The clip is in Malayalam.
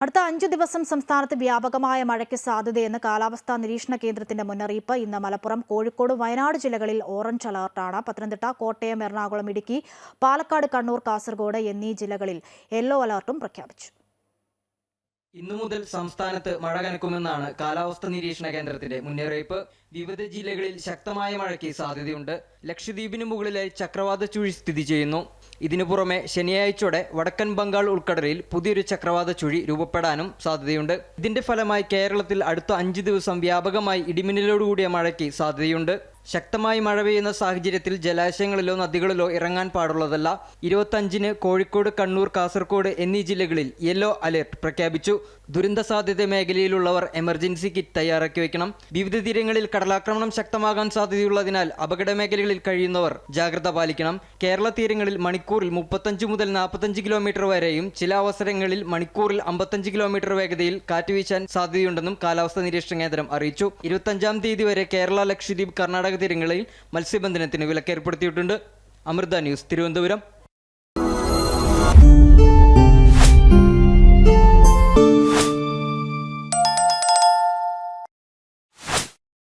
അടുത്ത അഞ്ചു ദിവസം സംസ്ഥാനത്ത് വ്യാപകമായ മഴയ്ക്ക് സാധ്യതയെന്ന് കാലാവസ്ഥാ നിരീക്ഷണ കേന്ദ്രത്തിന്റെ മുന്നറിയിപ്പ്. ഇന്ന് മലപ്പുറം കോഴിക്കോട് വയനാട് ജില്ലകളിൽ ഓറഞ്ച് അലർട്ടാണ് പത്തനംതിട്ട കോട്ടയം എറണാകുളം ഇടുക്കി പാലക്കാട് കണ്ണൂർ കാസർഗോഡ് എന്നീ ജില്ലകളിൽ യെല്ലോ അലർട്ടും പ്രഖ്യാപിച്ചു. ഇന്നു മുതൽ സംസ്ഥാനത്ത് മഴ കനക്കുമെന്നാണ് കാലാവസ്ഥ നിരീക്ഷണ കേന്ദ്രത്തിന്റെ മുന്നറിയിപ്പ്. വിവിധ ജില്ലകളിൽ ശക്തമായ മഴയ്ക്ക് സാധ്യതയുണ്ട്. ലക്ഷദ്വീപിന് മുകളിലായി ചക്രവാത ചുഴി സ്ഥിതി ചെയ്യുന്നു. ഇതിനു പുറമെ ശനിയാഴ്ചയോടെ വടക്കൻ ബംഗാൾ ഉൾക്കടലിൽ പുതിയൊരു ചക്രവാത ചുഴി രൂപപ്പെടാനും സാധ്യതയുണ്ട്. ഇതിന്റെ ഫലമായി കേരളത്തിൽ അടുത്ത അഞ്ച് ദിവസം വ്യാപകമായി ഇടിമിന്നലോടുകൂടിയ മഴയ്ക്ക് സാധ്യതയുണ്ട്. ശക്തമായി മഴ പെയ്യുന്ന സാഹചര്യത്തിൽ ജലാശയങ്ങളിലോ നദികളിലോ ഇറങ്ങാൻ പാടുള്ളതല്ല. ഇരുപത്തഞ്ചിന് കോഴിക്കോട് കണ്ണൂർ കാസർഗോഡ് എന്നീ ജില്ലകളിൽ യെല്ലോ അലേർട്ട് പ്രഖ്യാപിച്ചു. ദുരന്ത സാധ്യത മേഖലയിലുള്ളവർ എമർജൻസി കിറ്റ് തയ്യാറാക്കി വയ്ക്കണം വിവിധ തീരങ്ങളിൽ കടലാക്രമണം ശക്തമാകാൻ സാധ്യതയുള്ളതിനാൽ അപകട മേഖലകളിൽ കഴിയുന്നവർ ജാഗ്രത പാലിക്കണം. കേരള തീരങ്ങളിൽ മണിക്കൂറിൽ മുപ്പത്തഞ്ച് മുതൽ നാൽപ്പത്തഞ്ച് കിലോമീറ്റർ വരെയും ചില അവസരങ്ങളിൽ മണിക്കൂറിൽ അമ്പത്തഞ്ച് കിലോമീറ്റർ വേഗതയിൽ കാറ്റ് വീശാൻ സാധ്യതയുണ്ടെന്നും കാലാവസ്ഥാ നിരീക്ഷണ കേന്ദ്രം അറിയിച്ചു. ഇരുപത്തഞ്ചാം തീയതി വരെ കേരള ലക്ഷദ്വീപ് കർണാടക തീരങ്ങളിൽ മത്സ്യബന്ധനത്തിന് വിലക്കേർപ്പെടുത്തിയിട്ടുണ്ട്. അമൃത ന്യൂസ് തിരുവനന്തപുരം.